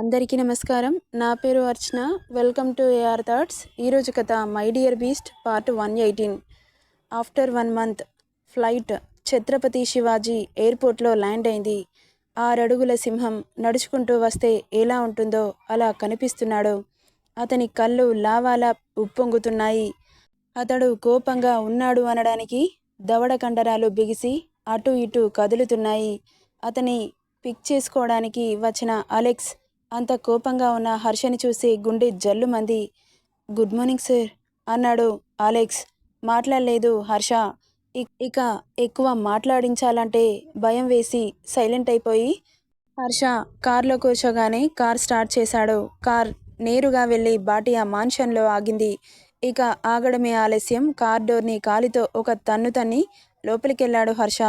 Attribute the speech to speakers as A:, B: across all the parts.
A: అందరికీ నమస్కారం. నా పేరు Archana. Welcome to AR thoughts. ఈరోజు కథ my dear beast part one eighteen. After one month flight Chhatrapati Shivaji ఎయిర్పోర్ట్లో ల్యాండ్ అయింది. ఆరడుగుల సింహం నడుచుకుంటూ వస్తే ఎలా ఉంటుందో అలా కనిపిస్తున్నాడు. అతని కళ్ళు లావాలా ఉప్పొంగుతున్నాయి. అతడు కోపంగా ఉన్నాడు అనడానికి దవడ కండరాలు బిగిసి అటు ఇటు కదులుతున్నాయి. అతని పిక్ చేసుకోవడానికి వచ్చిన అలెక్స్ అంత కోపంగా ఉన్న హర్షని చూసి గుండె జల్లుమంది గుడ్ మార్నింగ్ సార్ అన్నాడు అలెక్స్. మాట్లాడలేదు హర్ష. ఇక ఎక్కువ మాట్లాడించాలంటే భయం వేసి సైలెంట్ అయిపోయి. హర్ష కార్లో కూర్చోగానే కార్ స్టార్ట్ చేశాడు. కార్ నేరుగా వెళ్ళి బాటియా మాన్షన్లో ఆగింది. ఇక ఆగడమే ఆలస్యం. కార్ డోర్ని కాలితో ఒక తన్ను తన్ని లోపలికెళ్ళాడు హర్ష.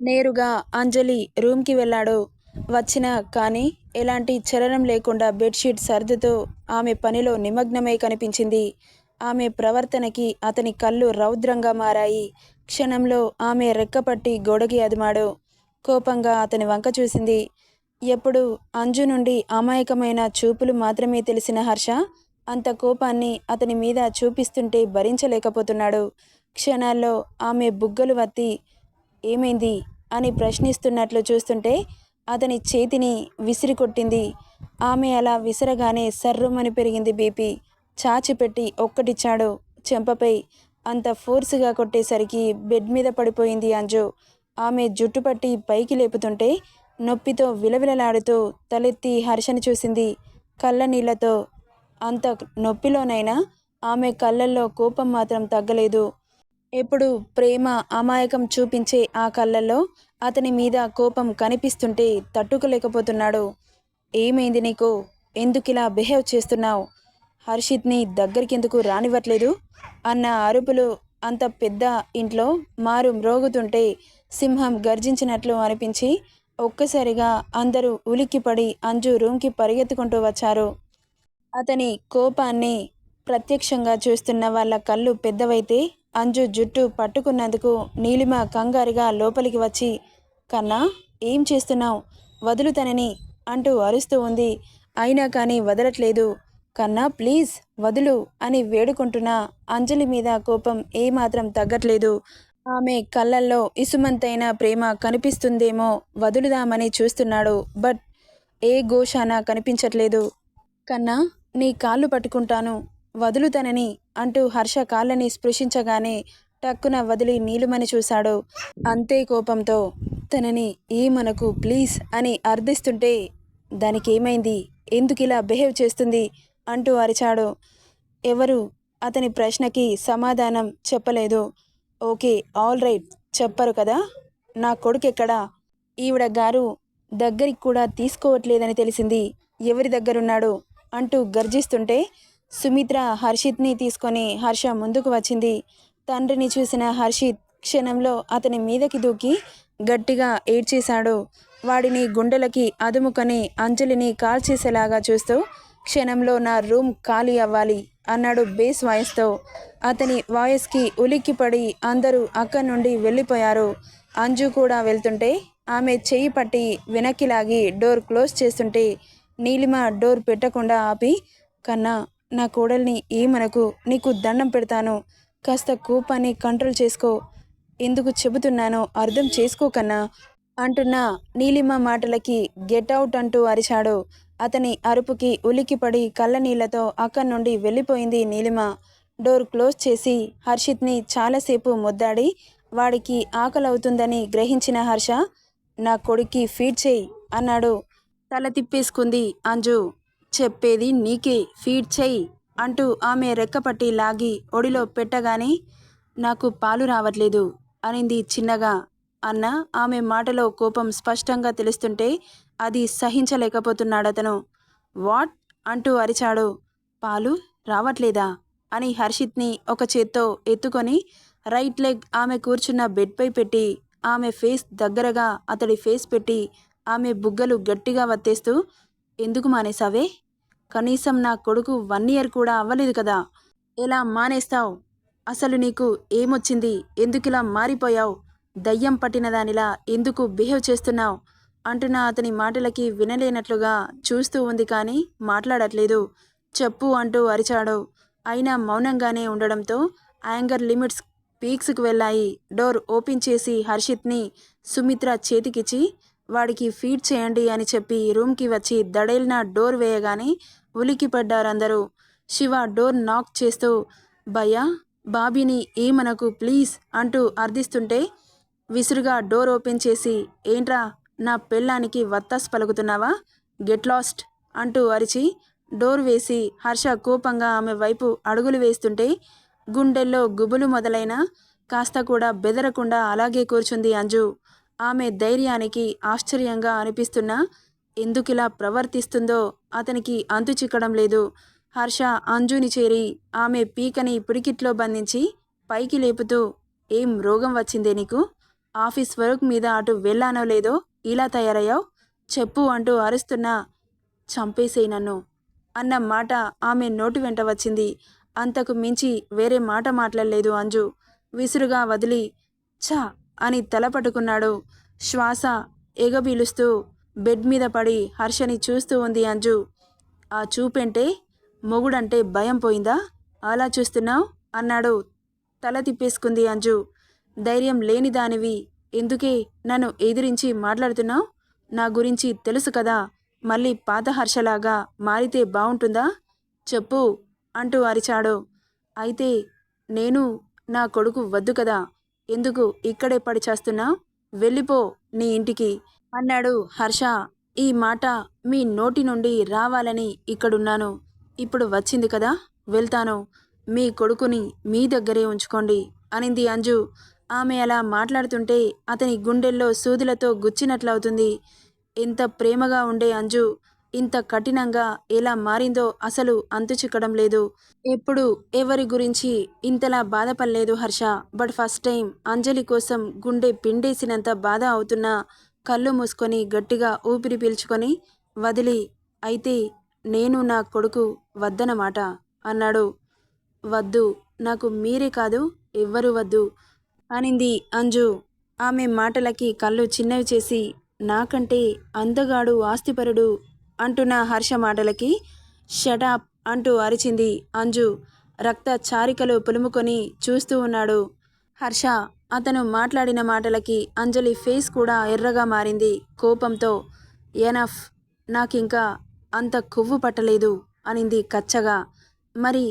A: నేరుగా అంజలి రూమ్కి వెళ్ళాడు. వచ్చిన కానీ ఎలాంటి చలనం లేకుండా బెడ్షీట్ సర్దుతూ ఆమె పనిలో నిమగ్నమై కనిపించింది. ఆమె ప్రవర్తనకి అతని కళ్ళు రౌద్రంగా మారాయి. క్షణంలో ఆమె రెక్కపట్టి గోడకి అదిమాడు. కోపంగా అతని వంక చూసింది. ఎప్పుడు అంజు నుండి అమాయకమైన చూపులు మాత్రమే తెలిసిన హర్ష అంత కోపాన్ని అతని మీద చూపిస్తుంటే భరించలేకపోతున్నాడు. క్షణాల్లో ఆమె బుగ్గలు వత్తి ఏమైంది? అని ప్రశ్నిస్తున్నట్లు చూస్తుంటే అతని చేతిని విసిరి కొట్టింది ఆమె అలా విసరగానే సర్రుమని పెరిగింది బీపీ చాచిపెట్టి ఒక్కటిచ్చాడు చెంపపై. అంత ఫోర్సుగా కొట్టేసరికి బెడ్ మీద పడిపోయింది అంజు. ఆమె జుట్టుపట్టి పైకి లేపుతుంటే నొప్పితో విలవిలలాడుతూ తలెత్తి హర్షని చూసింది కళ్ళ నీళ్ళతో అంత నొప్పిలోనైనా ఆమె కళ్ళల్లో కోపం మాత్రం తగ్గలేదు. ఎప్పుడు ప్రేమ అమాయకం చూపించే ఆ కళ్ళల్లో అతని మీద కోపం కనిపిస్తుంటే తట్టుకోలేకపోతున్నాడు. ఏమైంది నీకు? ఎందుకిలా బిహేవ్ చేస్తున్నావు? హర్షిత్ని దగ్గరికి ఎందుకు రానివ్వట్లేదు? అన్న అరుపులు అంత పెద్ద ఇంట్లో మారు మ్రోగుతుంటే సింహం గర్జించినట్లు అనిపించి ఒక్కసారిగా అందరూ ఉలిక్కిపడి అంజు రూమ్కి పరిగెత్తుకుంటూ వచ్చారు. అతని కోపాన్ని ప్రత్యక్షంగా చూస్తున్న వాళ్ళ కళ్ళు పెద్దవైతే అంజు జుట్టు పట్టుకున్నందుకు నీలిమ కంగారుగా లోపలికి వచ్చి కన్నా ఏం చేస్తున్నావు? వదులు తనని అంటూ అరుస్తూ ఉంది. అయినా కానీ వదలట్లేదు. కన్నా ప్లీజ్ వదులు అని వేడుకుంటున్న అంజలి మీద కోపం ఏమాత్రం తగ్గట్లేదు. ఆమె కళ్ళల్లో ఇసుమంతైన ప్రేమ కనిపిస్తుందేమో వదులుదామని చూస్తున్నాడు. బట్ ఏ ఘోషానా కనిపించట్లేదు. కన్నా నీ కాళ్ళు పట్టుకుంటాను. వదులుతనని అంటూ హర్ష కాళ్ళని స్పృశించగానే టక్కున వదిలి నీలుమని చూశాడు. అంతే కోపంతో తనని ఏమనకు ప్లీజ్ అని అర్థిస్తుంటే దానికి ఏమైంది ఎందుకిలా బిహేవ్ చేస్తుంది? అంటూ అరిచాడు. ఎవరు? అతని ప్రశ్నకి సమాధానం చెప్పలేదు. ఓకే ఆల్ రైట్ చెప్పరు కదా? నా కొడుకెక్కడా? ఈవిడ గారు దగ్గరికి కూడా తీసుకోవట్లేదని తెలిసింది. ఎవరి దగ్గరున్నాడు? అంటూ గర్జిస్తుంటే సుమిత్ర హర్షిత్ని తీసుకొని హర్ష ముందుకు వచ్చింది. తండ్రిని చూసిన హర్షిత్ క్షణంలో అతని మీదకి దూకి గట్టిగా ఏడ్చేశాడు. వాడిని గుండెలకి అదుముకొని అంజలిని కాల్చేసేలాగా చూస్తూ క్షణంలో నా రూమ్ ఖాళీ అవ్వాలి అన్నాడు బేస్ వాయిస్తో. అతని వాయిస్కి ఉలిక్కిపడి అందరూ అక్కడి నుండి వెళ్ళిపోయారు. అంజు కూడా వెళ్తుంటే ఆమె చెయ్యి పట్టి వెనక్కి లాగి డోర్ క్లోజ్ చేస్తుంటే నీలిమ డోర్ పెట్టకుండా ఆపి కన్నా నా కోడల్ని ఏమనకు? నీకు దండం పెడతాను. కాస్త కోపాన్ని కంట్రోల్ చేసుకో. ఎందుకు చెబుతున్నానో అర్థం చేసుకోకన్నా అంటున్న నీలిమ మాటలకి గెట్ అవుట్ అంటూ అరిచాడు. అతని అరుపుకి ఉలిక్కిపడి కళ్ళనీళ్ళతో అక్కడి నుండి వెళ్ళిపోయింది నీలిమ. డోర్ క్లోజ్ చేసి హర్షిత్ని చాలాసేపు ముద్దాడి వాడికి ఆకలవుతుందని గ్రహించిన హర్ష నా కొడుక్కి ఫీడ్ చేయి అన్నాడు. తల తిప్పేసుకుంది అంజు. చెప్పేది నీకే ఫీడ్ చెయ్యి అంటూ ఆమె రెక్కపట్టి లాగి ఒడిలో పెట్టగానే నాకు పాలు రావట్లేదు అనింది చిన్నగా. అన్న ఆమె మాటలో కోపం స్పష్టంగా తెలుస్తుంటే అది సహించలేకపోతున్నాడతను. వాట్? అంటూ అరిచాడు. పాలు రావట్లేదా? అని హర్షిత్ని ఒక చేత్తో ఎత్తుకొని రైట్ లెగ్ ఆమె కూర్చున్న బెడ్పై పెట్టి ఆమె ఫేస్ దగ్గరగా అతడి ఫేస్ పెట్టి ఆమె బుగ్గలు గట్టిగా వత్తేస్తూ ఎందుకు మానేసావే కనీసం నా కొడుకు వన్ ఇయర్ కూడా అవ్వలేదు కదా. ఎలా మానేస్తావు? అసలు నీకు ఏమొచ్చింది? ఎందుకిలా మారిపోయావు? దయ్యం పట్టిన దానిలా ఎందుకు బిహేవ్ చేస్తున్నావు? అంటున్న అతని మాటలకి వినలేనట్లుగా చూస్తూ ఉంది కానీ మాట్లాడట్లేదు. చెప్పు అంటూ అరిచాడు. అయినా మౌనంగానే ఉండడంతో యాంగర్ లిమిట్స్ పీక్స్కు వెళ్ళాయి. డోర్ ఓపెన్ చేసి హర్షిత్ని సుమిత్ర చేతికిచ్చి వాడికి ఫీడ్ చేయండి అని చెప్పి రూమ్కి వచ్చి దడేలిన డోర్ వేయగానే ఉలిక్కిపడ్డారందరూ శివ డోర్ నాక్ చేస్తూ భయ్యా బాబీని ఏమనకు ప్లీజ్ అంటూ అర్థిస్తుంటే విసురుగా డోర్ ఓపెన్ చేసి ఏంట్రా నా పెళ్ళానికి వత్తాస్ పలుకుతున్నావా? గెట్ లాస్ట్ అంటూ అరిచి డోర్ వేసి హర్ష కోపంగా ఆమె వైపు అడుగులు వేస్తుంటే గుండెల్లో గుబులు మొదలైన కాస్త కూడా బెదరకుండా అలాగే కూర్చుంది అంజు. ఆమె ధైర్యానికి ఆశ్చర్యంగా అనిపిస్తున్నా ఎందుకిలా ప్రవర్తిస్తుందో అతనికి అంతు చిక్కడం లేదు. హర్ష అంజుని చేరి ఆమె పీకని పిడికిట్లో బంధించి పైకి లేపుతూ ఏం రోగం వచ్చిందే నీకు? ఆఫీస్ వర్క్ మీద అటు వెళ్ళానో లేదో ఇలా తయారయ్యావు? చెప్పు అంటూ అరుస్తున్నా చంపేసేయి నన్ను అన్న మాట ఆమె నోటి వెంట వచ్చింది. అంతకు మించి వేరే మాట మాట్లాడలేదు అంజు. విసురుగా వదిలి ఛా అని తల పట్టుకున్నాడు. శ్వాస ఎగబీలుస్తూ బెడ్ మీద పడి హర్షని చూస్తూ ఉంది అంజు. ఆ చూపెంటే మొగుడంటే భయం పోయిందా? అలా చూస్తున్నావు? అన్నాడు. తల తిప్పేసుకుంది అంజు. ధైర్యం లేని దానివి. ఎందుకే నన్ను ఎదిరించి మాట్లాడుతున్నావు? నా గురించి తెలుసు కదా. మళ్ళీ పాత హర్షలాగా మారితే బాగుంటుందా చెప్పు అంటూ అరిచాడు. అయితే నేను నా కొడుకు వద్దు కదా. ఎందుకు ఇక్కడే పడి చేస్తున్నావు వెళ్ళిపో నీ ఇంటికి అన్నాడు హర్ష. ఈ మాట మీ నోటి నుండి రావాలని ఇక్కడున్నాను. ఇప్పుడు వచ్చింది కదా వెళ్తాను. మీ కొడుకుని మీ దగ్గరే ఉంచుకోండి అనింది అంజు. ఆమె అలా మాట్లాడుతుంటే అతని గుండెల్లో సూదులతో గుచ్చినట్లవుతుంది. ఎంత ప్రేమగా ఉండే అంజు. ఇంత కఠినంగా ఎలా మారిందో అసలు అంతు చిక్కడం లేదు. ఎప్పుడు ఎవరి గురించి ఇంతలా బాధపడలేదు Harsha. But first time Anjali కోసం గుండె పిండేసినంత బాధ అవుతున్నా కళ్ళు మూసుకొని గట్టిగా ఊపిరి పీల్చుకొని వదిలి అయితే నేను నా కొడుకు వద్దనమాట అన్నాడు. వద్దు నాకు మీరే కాదు ఎవ్వరు వద్దు అనింది అంజు. ఆమె మాటలకి కళ్ళు చిన్నవి చేసి నాకంటే అందగాడు ఆస్తిపరుడు అంటున్న హర్ష మాటలకి షటాప్ అంటూ అరిచింది అంజు. రక్త చారికలు పులుముకొని చూస్తూ ఉన్నాడు. హర్ష అతను మాట్లాడిన మాటలకి అంజలి ఫేస్ కూడా ఎర్రగా మారింది కోపంతో. ఎనఫ్ నాకింకా అంత కొవ్వు పట్టలేదు అనింది కచ్చగా. మరి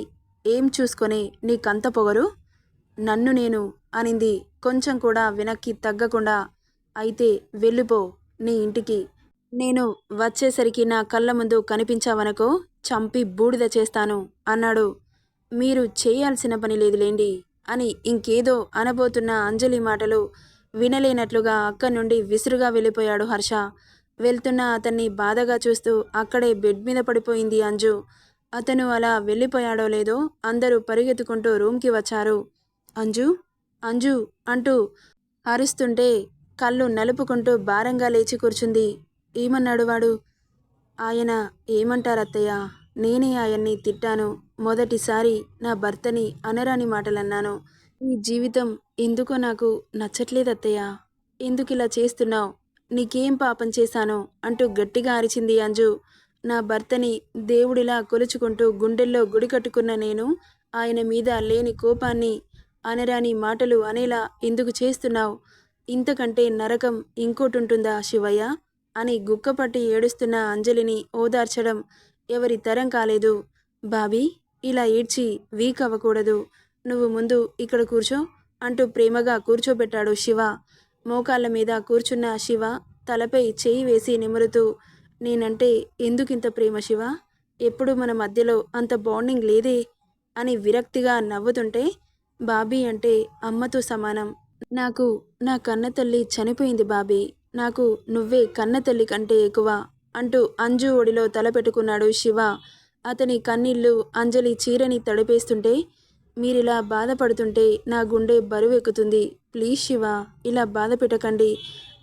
A: ఏం చూసుకొని నీకంత పొగరు? నన్ను నేను అనింది కొంచెం కూడా వెనక్కి తగ్గకుండా. అయితే వెళ్ళిపో నీ ఇంటికి. నేను వచ్చేసరికి నా కళ్ళ ముందు కనిపించావనుకో చంపి బూడిద చేస్తాను అన్నాడు. మీరు చేయాల్సిన పని లేదులేండి అని ఇంకేదో అనబోతున్న అంజలి మాటలు వినలేనట్లుగా అక్కడి నుండి విసురుగా వెళ్ళిపోయాడు హర్ష. వెళ్తున్న అతన్ని బాధగా చూస్తూ అక్కడే బెడ్ మీద పడిపోయింది అంజు. అతను అలా వెళ్ళిపోయాడో లేదో అందరూ పరిగెత్తుకుంటూ రూమ్కి వచ్చారు. అంజు? అంజు అంటూ అరుస్తుంటే కళ్ళు నలుపుకుంటూ భారంగా లేచి కూర్చుంది. ఏమన్నాడు వాడు? ఆయన ఏమంటారు అత్తయ్య నేనే ఆయన్ని తిట్టాను. మొదటిసారి నా భర్తని అనరాని మాటలన్నాను. ఈ జీవితం ఎందుకో నాకు నచ్చట్లేదు అత్తయ్య ఎందుకు ఇలా చేస్తున్నావు? నీకేం పాపం చేశాను అంటూ గట్టిగా అరిచింది అంజు. నా భర్తని దేవుడిలా కొలుచుకుంటూ గుండెల్లో గుడి కట్టుకున్న నేను ఆయన మీద లేని కోపాన్ని అనరాని మాటలు అనేలా ఎందుకు చేస్తున్నావు? ఇంతకంటే నరకం ఇంకోటి ఉంటుందా శివయ్య? అని గుక్కపట్టి ఏడుస్తున్న అంజలిని ఓదార్చడం ఎవరి తరం కాలేదు. బాబీ ఇలా ఏడ్చి వీక్ అవ్వకూడదు. నువ్వు ముందు ఇక్కడ కూర్చో అంటూ ప్రేమగా కూర్చోబెట్టాడు శివ. మోకాళ్ళ మీద కూర్చున్న శివ తలపై చేయి వేసి నిమురుతూ నేనంటే ఎందుకింత ప్రేమ శివ? ఎప్పుడు మన మధ్యలో అంత బాండింగ్ లేదే? అని విరక్తిగా నవ్వుతుంటే బాబీ అంటే అమ్మతో సమానం. నాకు నా కన్న తల్లి చనిపోయింది బాబీ. నాకు నువ్వే కన్న తల్లి కంటే ఎక్కువ అంటూ అంజు ఒడిలో తలపెట్టుకున్నాడు శివ. అతని కన్నీళ్ళు అంజలి చీరని తడిపేస్తుంటే మీరిలా బాధపడుతుంటే నా గుండె బరువెక్కుతుంది ప్లీజ్ శివ ఇలా బాధ పెట్టకండి.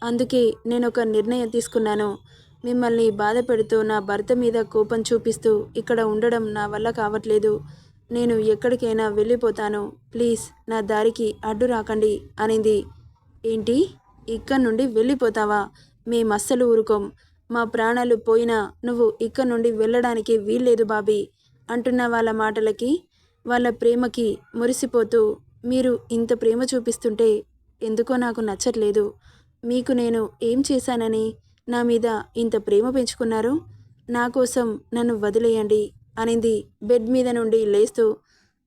A: అందుకే నేను ఒక నిర్ణయం తీసుకున్నాను. మిమ్మల్ని బాధ పెడుతూ నా భర్త మీద కోపం చూపిస్తూ ఇక్కడ ఉండడం నా వల్ల కావట్లేదు. నేను ఎక్కడికైనా వెళ్ళిపోతాను. ప్లీజ్ నా దారికి అడ్డు రాకండి అనింది. ఏంటి? ఇక్కడి నుండి వెళ్ళిపోతావా? మేము అస్సలు ఊరుకోం. మా ప్రాణాలు పోయినా నువ్వు ఇక్కడ నుండి వెళ్ళడానికి వీల్లేదు బాబీ అంటున్న వాళ్ళ మాటలకి వాళ్ళ ప్రేమకి మురిసిపోతూ మీరు ఇంత ప్రేమ చూపిస్తుంటే ఎందుకో నాకు నచ్చట్లేదు. మీకు నేను ఏం చేశానని నా మీద ఇంత ప్రేమ పెంచుకున్నారు? నా కోసం నన్ను వదిలేయండి అనింది బెడ్ మీద నుండి లేస్తూ.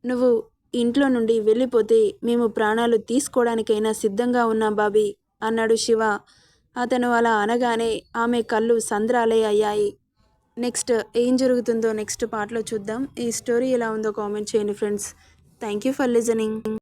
A: నువ్వు ఇంట్లో నుండి వెళ్ళిపోతే మేము ప్రాణాలు తీసుకోవడానికైనా సిద్ధంగా ఉన్నాం బాబీ. అన్నాడు శివ. అతను అలా అనగానే ఆమె కళ్ళు సంద్రాలే అయ్యాయి. నెక్స్ట్ ఏం జరుగుతుందో నెక్స్ట్ పార్ట్లో చూద్దాం. ఈ స్టోరీ ఎలా ఉందో కామెంట్ చేయండి friends. Thank you for listening.